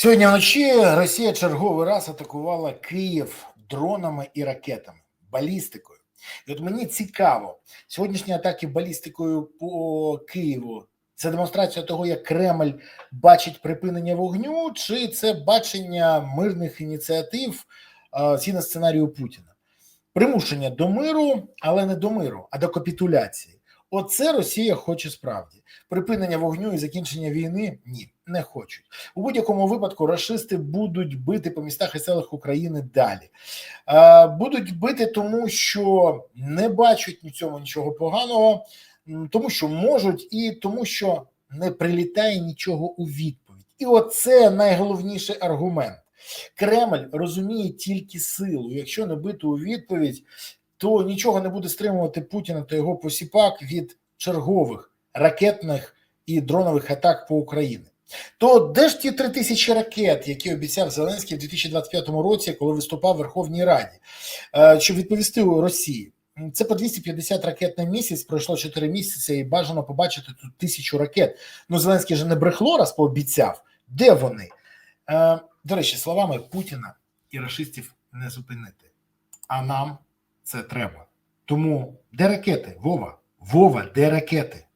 Сьогодні вночі Росія черговий раз атакувала Київ дронами і ракетами, балістикою. І от мені цікаво, сьогоднішні атаки балістикою по Києву це демонстрація того, як Кремль бачить припинення вогню, чи це бачення мирних ініціатив згідно сценарію Путіна. Примушення до миру, але не до миру, а до капітуляції. Оце Росія хоче справді. Припинення вогню і закінчення війни ні, не хочуть. У будь-якому випадку рашисти будуть бити по містах і селах України далі. Е, будуть бити, тому що не бачать ні цьому нічого поганого, тому що можуть, і тому, що не прилітає нічого у відповідь. І оце найголовніший аргумент. Кремль розуміє тільки силу. Якщо не бити у відповідь, то нічого не буде стримувати Путіна та його посіпак від чергових ракетних і дронових атак по Україні. То де ж ті три тисячі ракет, які обіцяв Зеленський в 2025 році, коли виступав в Верховній Раді, Е, щоб відповісти у Росії? Це по 250 ракет на місяць. Пройшло 4 місяці, і бажано побачити тут тисячу ракет. Ну Зеленський же не брехло, раз пообіцяв. Де вони? Е, До речі, словами Путіна і рашистів не зупинити. А нам це треба. Тому де ракети? Вова? Вова, де ракети?